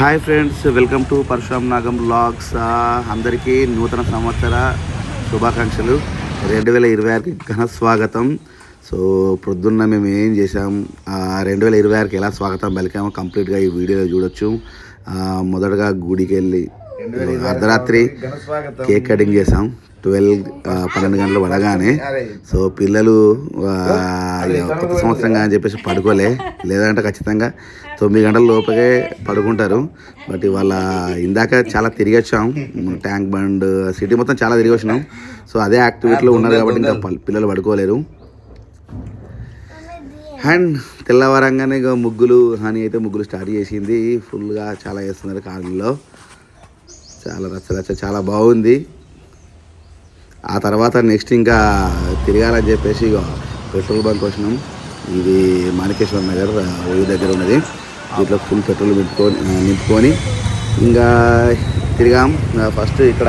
Hi friends welcome to Parashuram Nagam vlogs అందరికీ నూతన సంవత్సర శుభాకాంక్షలు. రెండు వేల ఇరవై ఆరుకి ఘన స్వాగతం. సో ప్రొద్దున్న మేము ఏం చేసాం రెండు వేల ఇరవై ఆరుకి ఎలా స్వాగతం? పలికామో కంప్లీట్గా ఈ వీడియోలో చూడొచ్చు. మొదటగా గుడికి వెళ్ళి అర్ధరాత్రి కేక్ కటింగ్ చేసాం ట్వెల్వ్ పన్నెండు గంటలు పడగానే సో పిల్లలు కొత్త సంవత్సరం అని చెప్పేసి పడుకోలే. లేదంటే ఖచ్చితంగా తొమ్మిది గంటల లోపలే పడుకుంటారు. బట్ ఇవాళ ఇందాక చాలా తిరిగి వచ్చాం. ట్యాంక్ బండ్ సిటీ మొత్తం చాలా తిరిగి వచ్చినాం. సో అదే యాక్టివిటీలో ఉన్నారు కాబట్టి ఇంకా పల్- పిల్లలు పడుకోలేరు. అండ్ తెల్లవారంగానే ఇక ముగ్గులు హనీ అయితే ముగ్గులు స్టార్ట్ చేసింది. ఫుల్గా చాలా చేస్తున్నారు కారులో చాలా రచ్చ రచ్చ చాలా బాగుంది. ఆ తర్వాత నెక్స్ట్ ఇంకా తిరగాలని చెప్పేసి ఇక పెట్రోల్ బంక్ వచ్చినాం. ఇది మాణికేశ్వర నగర్ ఊరి దగ్గర ఉన్నది. దీంట్లో ఫుల్ పెట్రోల్ నింపుకొని నింపుకొని ఇంకా తిరిగాం. ఫస్ట్ ఇక్కడ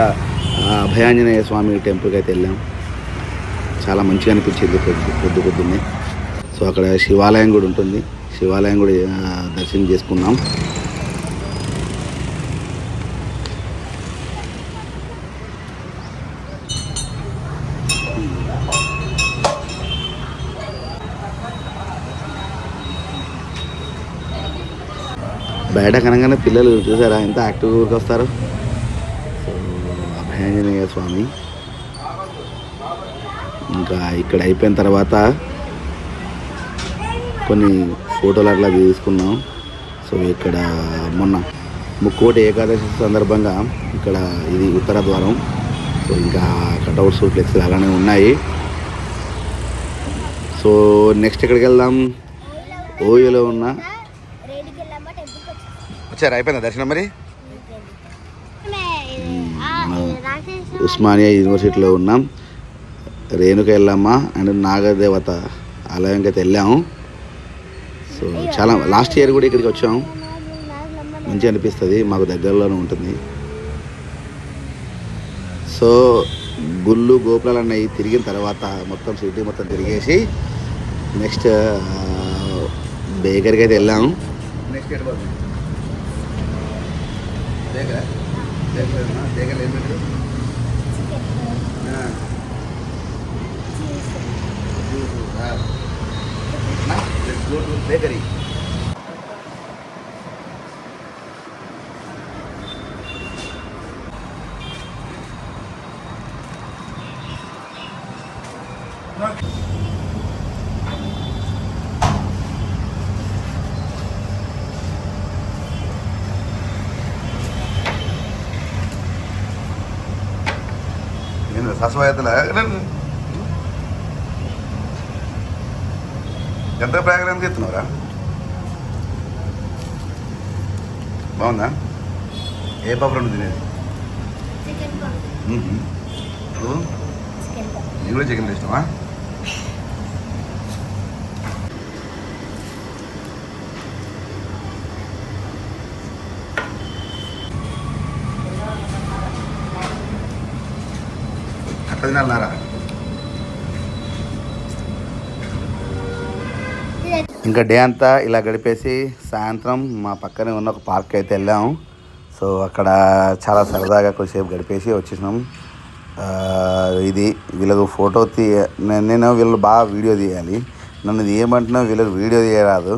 అభయాంజనేయ స్వామి టెంపుల్కి అయితే వెళ్ళాం. చాలా మంచిగా అనిపించింది పొద్దు పొద్దు పొద్దున్నే. సో అక్కడ శివాలయం కూడా ఉంటుంది. శివాలయం కూడా దర్శనం చేసుకున్నాం. బయట కనగానే పిల్లలు చూసారా? ఎంత యాక్టివ్ ఊరికి వస్తారు సో అభయాంజనేయ స్వామి. ఇంకా ఇక్కడ అయిపోయిన తర్వాత కొన్ని ఫోటోలు అట్లా తీసుకున్నాం. సో ఇక్కడ మొన్న ముక్కోటి ఏకాదశి సందర్భంగా ఇక్కడ ఇది ఉత్తర ద్వారం. సో ఇంకా కటౌట్స్ ఫ్లెక్స్ అలానే ఉన్నాయి. సో నెక్స్ట్ ఎక్కడికి వెళ్దాం? ఓయోలో ఉన్న వచ్చారు అయిపోయిందా దర్శనం మరి? ఉస్మానియా యూనివర్సిటీలో ఉన్నాం. రేణుక ఎల్లమ్మ అండ్ నాగదేవత ఆలయంకి అయితే వెళ్ళాము. సో చాలా లాస్ట్ ఇయర్ కూడా ఇక్కడికి వచ్చాము మంచిగా అనిపిస్తుంది. మాకు దగ్గరలోనే ఉంటుంది. సో గుళ్ళు గోపురాలు అన్నవి తిరిగిన తర్వాత మొత్తం సిటీ మొత్తం తిరిగేసి నెక్స్ట్ బేకరీకి అయితే వెళ్ళాము. నెక్స్ట్ ಶೇಖರ ಶೇಖರನ ಶೇಖರ್ ಏನು ಮಾಡಿರಿ ಹಾಂ ಜ್ಯೂಸು ಹಾಂ let's go to bakery Thank you. ప్రయాగం ఎంత ఎత్తున్నావురా బాగుందా ఏ పాపరం తినేది. నువ్వు చికెన్ ఇష్టమా అట్లా ఇంకా డే అంతా ఇలా గడిపేసి సాయంత్రం మా పక్కనే ఉన్న ఒక పార్క్ అయితే వెళ్ళాము సో అక్కడ చాలా సరదాగా కొద్దిసేపు గడిపేసి వచ్చేసినాం. ఇది వీళ్ళకు ఫోటో తీ నేను నేను వీళ్ళు బాగా వీడియో తీయాలి. నన్ను తీయమంటున్నా వీళ్ళకి వీడియో తీయరాదు.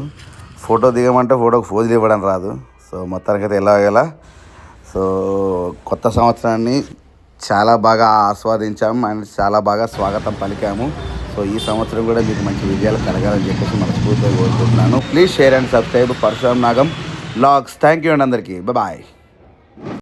ఫోటో దిగమంటే ఫోటోకి ఫోజులు ఇవ్వడం రాదు. సో మొత్తానికైతే ఎలాగేలా సో కొత్త సంవత్సరాన్ని చాలా బాగా ఆస్వాదించాము అండ్ చాలా బాగా స్వాగతం పలికాము. సో ఈ సంవత్సరం కూడా మీకు మంచి విజయాలు కలగాలని చెప్పేసి మనస్ఫూర్తిగా కోరుకుంటున్నాను. Please share and subscribe Parashuram Nagam. Vlogs thank you అండి అందరికీ. బాయ్